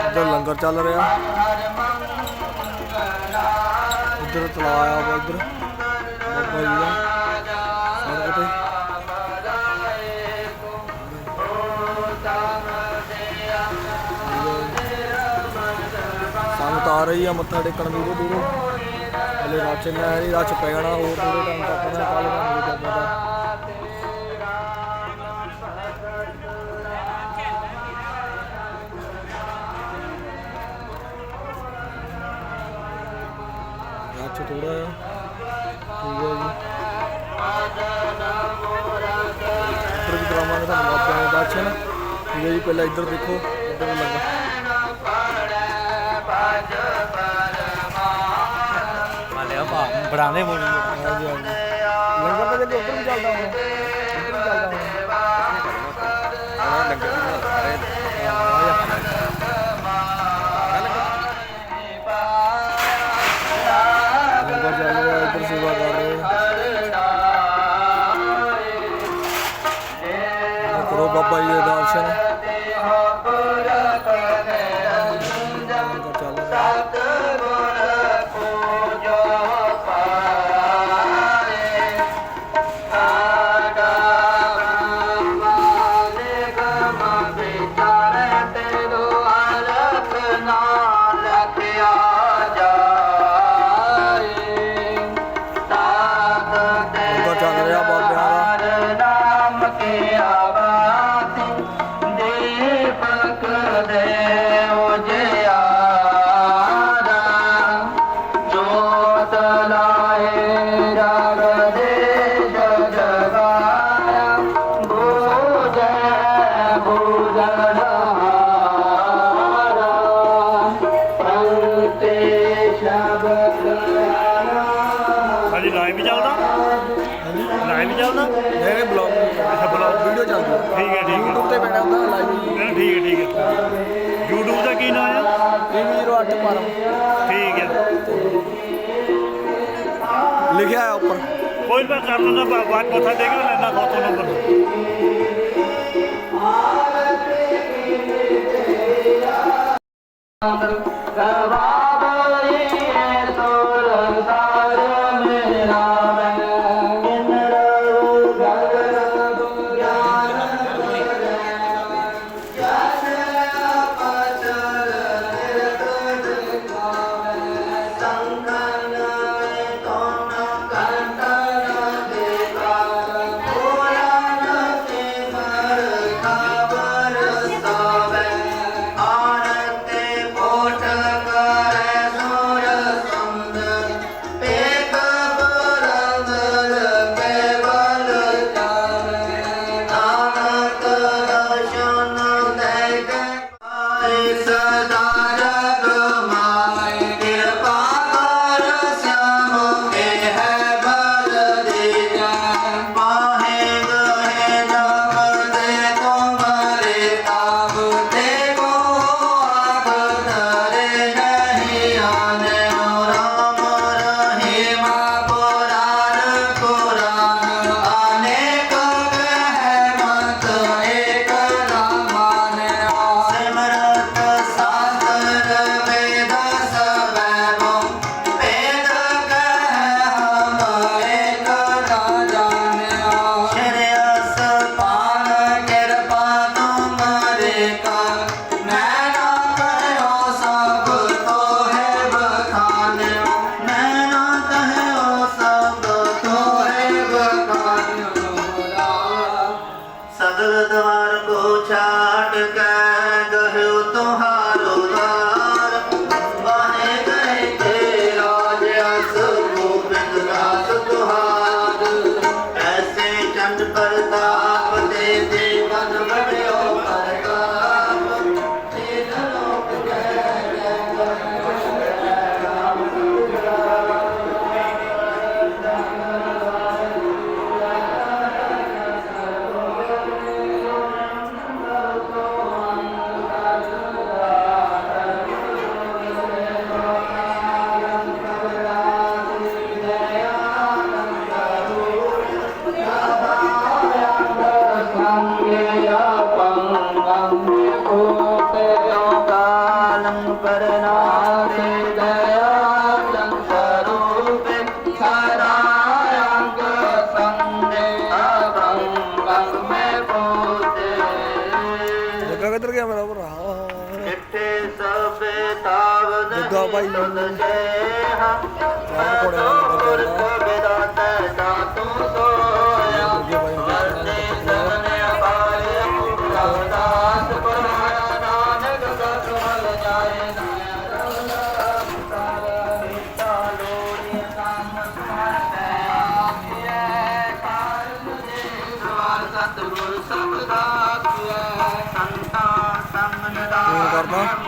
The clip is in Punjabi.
ਇੱਧਰ ਲੰਗਰ ਚੱਲ ਰਿਹਾ। ਇੱਧਰ ਤਲਾ ਵਾ ਇੱਧਰ। ਬਾਬਾ ਜੀ ਦਾ। ਸਾਰੇ ਕਿਤੇ। ਸੰਗਤ ਆ ਰਹੀ ਆ ਮੱਥਾ ਟੇਕਣ ਦੂਰੋਂ ਦੂਰੋਂ। ਹਲੇ ਰਾਚ ਨਾ ਹੈ ਰਾਚ ਪੈ ਜਾਣਾ ਹੋਰ ਥੋੜੇ ਟਾਈਮ ਤੱਕ ਨਾ ਕੱਲ ਨੂੰ ਰਾਚ ਥੋੜਾ ਆ ਠੀਕ ਹੈ ਜੀ। ਇੱਧਰ ਵੀ ਕਰਾਵਾਂਗੇ ਤੁਹਾਨੂੰ ਬਾਬਿਆਂ ਦੇ ਦਰਸ਼ਨ ਠੀਕ ਹੈ ਜੀ ਪਹਿਲਾਂ ਇੱਧਰ ਦੇਖੋ ਇੱਧਰ ਲੰਗਰ ਮਾਲਿਆ ਭਾ ਬਣਾਉਂਦੇ ਮੋਣੀ ਹਾਂਜੀ ਹਾਂਜੀ। ਲੰਗਰ ਤਾਂ ਜੇ ਉੱਧਰ ਵੀ ਚੱਲਦਾ ਹੋਣਾ। ਆ। ਕਰੋ ਬਾਬਾ ਜੀ ਤੁਹਾਡੀ ਲਾਈਵ ਵੀ ਚੱਲਦਾ? ਲਾਈਵ ਚੱਲਦਾ? ਮੇਰੇ ਬਲੌਗ ਅੱਛਾ ਬਲੌਗ ਵੀਡੀਓ ਚੱਲਦੀ ਠੀਕ ਹੈ ਠੀਕ ਹੈ। YouTube ਤੇ ਪੈਣਾ ਹੁੰਦਾ ਲਾਈਵ ਨਹੀਂ ਠੀਕ ਹੈ ਠੀਕ ਹੈ। YouTube ਦਾ ਕੀ ਨਾਮ ਆ? 308 ਪਰਮ ਠੀਕ ਹੈ। ਲਿਖਿਆ ਹੈ ਉੱਪਰ। ਕੋਈ ਨਾ ਕਰ ਲੈਣਾ ਬਾਅਦ ਮੱਥਾ ਟੇਕ ਲੈਣਾ ਫੋਟੋ ਨੰਬਰ। ਆਰਤੀ ਤੇਰਾ ਦਵਾਰ ਕੋ ਛਾਟ ਕੇ ਗਹਿਓ ਤੁਹਾਂ ਕਿੱਧਰ ਗਿਆ ਮੇਰਾ ਭਰਾ। ਕਿੱਥੇ ਸਭ ਤਾਵਨ ਦੁੱਗਾ ਭਾਈ ਚਾਰ ਕੋੜੇ ਵਾਲਾ ਬੰਦਾ Thank. കാരണം